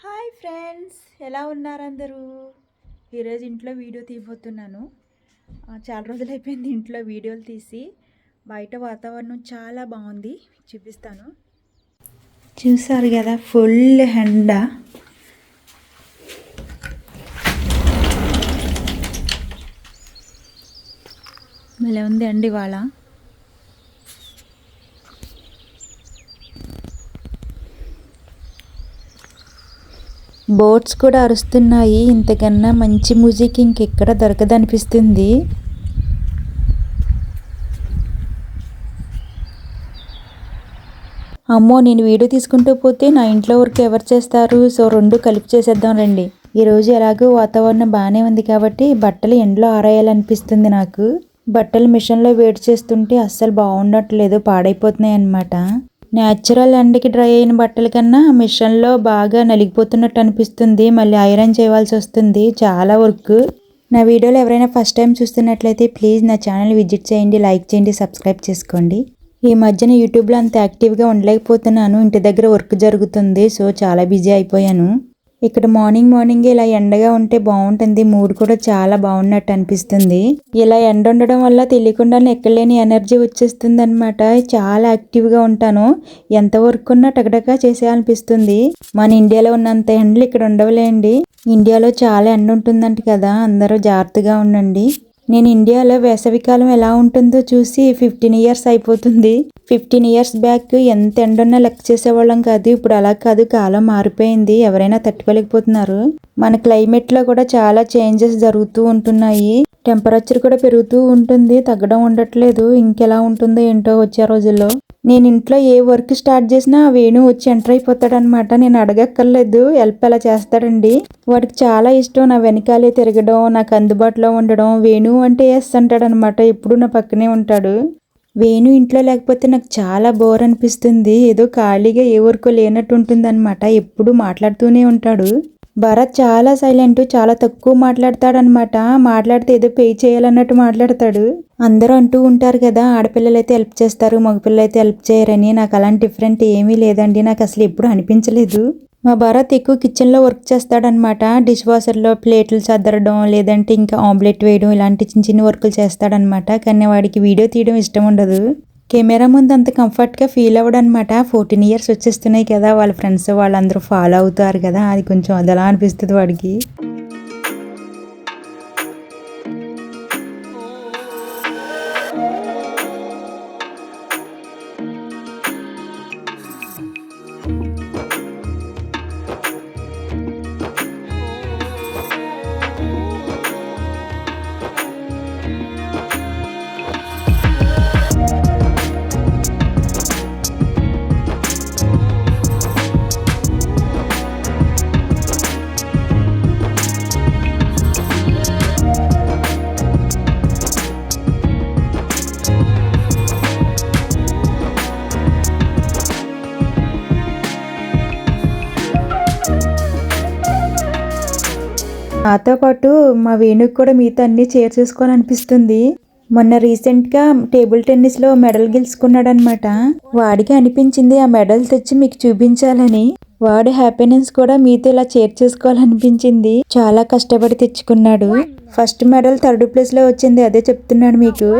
Hi friends ఎలా ఉన్నారు అందరూ ఈరోజు ఇంట్లో వీడియో తీయబోతున్నాను. చాలా రోజులు అయిపోయింది ఇంట్లో వీడియోలు తీసి. బయట వాతావరణం చాలా బాగుంది. చూపిస్తాను. చూసారు కదా ఫుల్ ఎండ. భలే ఉంది అండి ఇవాళ. బోట్స్ కూడా అరుస్తున్నాయి. ఇంతకన్నా మంచి మ్యూజిక్ ఇంకెక్కడ దొరకదనిపిస్తుంది. అమ్మో నేను వీడియో తీసుకుంటూ పోతే నా ఇంట్లో వర్క్ ఎవరు చేస్తారు? సో రెండు కలిపి చేసేద్దాం రండి. ఈరోజు ఎలాగో వాతావరణం బాగానే ఉంది కాబట్టి బట్టలు ఎండలో ఆరాయాలనిపిస్తుంది నాకు. బట్టలు మిషన్లో వేడి చేస్తుంటే అస్సలు బాగుండట్లేదు పాడైపోతున్నాయి అన్నమాట న్యాచురల్ ఎండకి డ్రై అయిన బట్టల కన్నా మిషన్లో బాగా నలిగిపోతున్నట్టు అనిపిస్తుంది. మళ్ళీ ఐరన్ చేయవలసి వస్తుంది. చాలా వర్క్. నా వీడియోలు ఎవరైనా ఫస్ట్ టైం చూస్తున్నట్లయితే ప్లీజ్ నా ఛానల్ విజిట్ చేయండి లైక్ చేయండి సబ్స్క్రైబ్ చేసుకోండి. ఈ మధ్యన యూట్యూబ్లో అంత యాక్టివ్గా ఉండలేకపోతున్నాను. ఇంటి దగ్గర వర్క్ జరుగుతుంది. సో చాలా బిజీ అయిపోయాను. ఇక్కడ మార్నింగ్ మార్నింగ్ ఇలా ఎండగా ఉంటే బాగుంటుంది. మూడ్ కూడా చాలా బాగున్నట్టు అనిపిస్తుంది. ఇలా ఎండ ఉండడం వల్ల తెలియకుండానే ఎక్కడలేని ఎనర్జీ వచ్చేస్తుంది అనమాట చాలా యాక్టివ్గా ఉంటాను. ఎంత వర్క్ ఉన్నా టకటకా చేసేయాలనిపిస్తుంది. మన ఇండియాలో ఉన్నంత ఎండలు ఇక్కడ ఉండవులేండి. ఇండియాలో చాలా ఎండ ఉంటుందంట కదా. అందరూ జాగ్రత్తగా ఉండండి. నేను ఇండియాలో వేసవికాలం ఎలా ఉంటుందో చూసి ఫిఫ్టీన్ ఇయర్స్ అయిపోతుంది. ఫిఫ్టీన్ ఇయర్స్ బ్యాక్ ఎంత ఎండున్నా లెక్క చేసేవాళ్ళం కాదు. ఇప్పుడు అలా కాదు. కాలం మారిపోయింది. ఎవరైనా తట్టుకోలేకపోతున్నారు. మన క్లైమేట్లో కూడా చాలా చేంజెస్ జరుగుతూ ఉంటున్నాయి. టెంపరేచర్ కూడా పెరుగుతూ ఉంటుంది. తగ్గడం ఉండట్లేదు. ఇంకెలా ఉంటుందో ఏంటో వచ్చే రోజుల్లో. నేను ఇంట్లో ఏ వర్క్ స్టార్ట్ చేసినా వేణు వచ్చి ఎంటర్ అయిపోతాడనమాట నేను అడగక్కర్లేదు. హెల్ప్ ఎలా చేస్తాడండి? వాడికి చాలా ఇష్టం. నా వెనకాలే తిరగడం నాకు అందుబాటులో ఉండడం. వేణు అంటే ఎస్ అంటాడనమాట ఎప్పుడు నా పక్కనే ఉంటాడు. వేణు ఇంట్లో లేకపోతే నాకు చాలా బోర్ అనిపిస్తుంది. ఏదో ఖాళీగా ఏ వర్క్ లేనట్టు ఉంటుందన్నమాట. ఎప్పుడు మాట్లాడుతూనే ఉంటాడు. భరత్ చాలా సైలెంట్ చాలా తక్కువ మాట్లాడతాడనమాట మాట్లాడితే ఏదో పే చేయాలన్నట్టు మాట్లాడతాడు. అందరూ అంటూ ఉంటారు కదా ఆడపిల్లలు అయితే హెల్ప్ చేస్తారు మగపిల్లలు అయితే హెల్ప్ చేయరని. నాకు అలాంటి డిఫరెంట్ ఏమీ లేదండి. నాకు అసలు ఎప్పుడు అనిపించలేదు. మా భరత్ ఎక్కువ కిచెన్లో వర్క్ చేస్తాడనమాట డిష్ వాషర్లో ప్లేట్లు చదరడం లేదంటే ఇంకా ఆమ్లెట్ వేయడం ఇలాంటి చిన్న చిన్న వర్కులు చేస్తాడనమాట కానీ వాడికి వీడియో తీయడం ఇష్టం ఉండదు. కెమెరా ముందు అంత కంఫర్ట్గా ఫీల్ అవ్వడం అనమాట ఫోర్టీన్ ఇయర్స్ వచ్చేస్తున్నాయి కదా వాళ్ళ ఫ్రెండ్స్ వాళ్ళందరూ ఫాలో అవుతారు కదా అది కొంచెం అదలా అనిపిస్తుంది వాడికి. నాతో పాటు మా వేణుకి కూడా మీతో అన్నీ షేర్ చేసుకోవాలనిపిస్తుంది మొన్న రీసెంట్గా టేబుల్ టెన్నిస్లో మెడల్ గెలుచుకున్నాడనమాట. వాడికి అనిపించింది ఆ మెడల్ తెచ్చి మీకు చూపించాలని. వాడి హ్యాపీనెస్ కూడా మీతో ఇలా షేర్ చేసుకోవాలనిపించింది. చాలా కష్టపడి తెచ్చుకున్నాడు. ఫస్ట్ మెడల్ థర్డ్ ప్లేస్లో వచ్చింది. అదే చెప్తున్నాడు మీకు.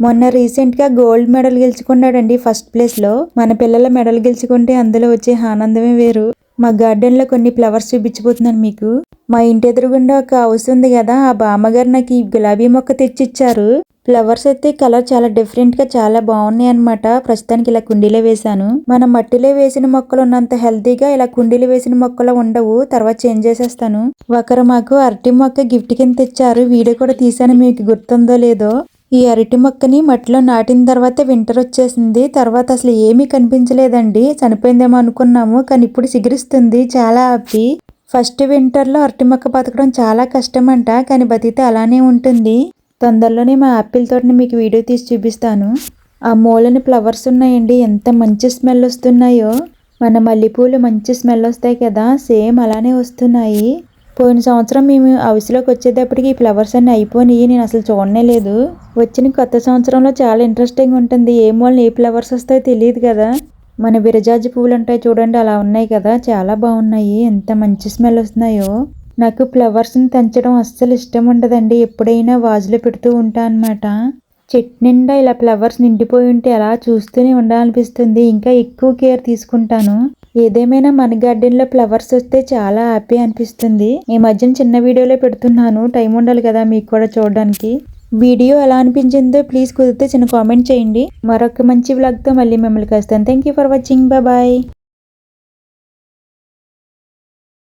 మొన్న రీసెంట్గా గోల్డ్ మెడల్ గెలుచుకున్నాడండి ఫస్ట్ ప్లేస్లో. మన పిల్లల మెడల్ గెలుచుకుంటే అందులో వచ్చే ఆనందమే వేరు. మా గార్డెన్లో కొన్ని ఫ్లవర్స్ చూపించిపోతున్నాను మీకు. మా ఇంటి ఎదురుగుండా ఒక హౌస్ ఉంది కదా ఆ బామ్మగారు నాకు ఈ గులాబీ మొక్క తెచ్చిచ్చారు. ఫ్లవర్స్ అయితే కలర్ చాలా డిఫరెంట్గా చాలా బాగున్నాయి అనమాట ప్రస్తుతానికి ఇలా కుండీలో వేశాను. మనం మట్టిలో వేసిన మొక్కలు ఉన్నంత హెల్తీగా ఇలా కుండీలో వేసిన మొక్కలు ఉండవు. తర్వాత చేంజ్ చేసేస్తాను. ఒకరు మాకు అరటి మొక్క గిఫ్ట్ కింద తెచ్చారు. వీడియో కూడా తీసాను మీకు గుర్తుందో లేదో ఈ అరటి మొక్కని మట్టిలో నాటిన తర్వాత వింటర్ వచ్చేసింది. తర్వాత అసలు ఏమీ కనిపించలేదండి. చనిపోయిందేమో అనుకున్నాము కానీ ఇప్పుడు సిగిరిస్తుంది. చాలా హ్యాపీ ఫస్ట్ వింటర్లో అరటి మొక్క బతకడం చాలా కష్టమంట కానీ బతికితే అలానే ఉంటుంది. తొందరలోనే మా ఆపిల్ తోటని మీకు వీడియో తీసి చూపిస్తాను. ఆ మూలని ఫ్లవర్స్ ఉన్నాయండి. ఎంత మంచి స్మెల్ వస్తున్నాయో. మన మల్లెపూలు మంచి స్మెల్ వస్తాయి కదా. సేమ్ అలానే వస్తున్నాయి. పోయిన సంవత్సరం మేము హౌస్లోకి వచ్చేటప్పటికి ఈ ఫ్లవర్స్ అన్నీ అయిపోయినాయి. నేను అసలు చూడనే లేదు. వచ్చిన కొత్త సంవత్సరంలో చాలా ఇంట్రెస్టింగ్ ఉంటుంది. ఏ మూలన ఏ ఫ్లవర్స్ వస్తాయో తెలియదు కదా. మన విరజాజి పువ్వులు ఉంటాయి చూడండి అలా ఉన్నాయి కదా. చాలా బాగున్నాయి. ఎంత మంచి స్మెల్ వస్తున్నాయో. నాకు ఫ్లవర్స్ని పెంచడం అస్సలు ఇష్టం ఉండదండి. ఎప్పుడైనా వాజులో పెడుతూ ఉంటా అనమాట చెట్టు నిండా ఇలా ఫ్లవర్స్ నిండిపోయి ఉంటే అలా చూస్తూనే ఉండాలనిపిస్తుంది. ఇంకా ఎక్కువ కేర్ తీసుకుంటాను. ఏదేమైనా మన గార్డెన్లో ఫ్లవర్స్ వస్తే చాలా హ్యాపీ అనిపిస్తుంది. ఈ మధ్యన చిన్న వీడియోలో పెడుతున్నాను. టైం ఉండాలి కదా మీకు కూడా చూడడానికి. వీడియో ఎలా అనిపించిందో ప్లీజ్ కుదిరితే చిన్న కామెంట్ చేయండి. మరొక మంచి వ్లాగ్తో మళ్ళీ మిమ్మల్ని కలుస్తాను. Thank you for watching bye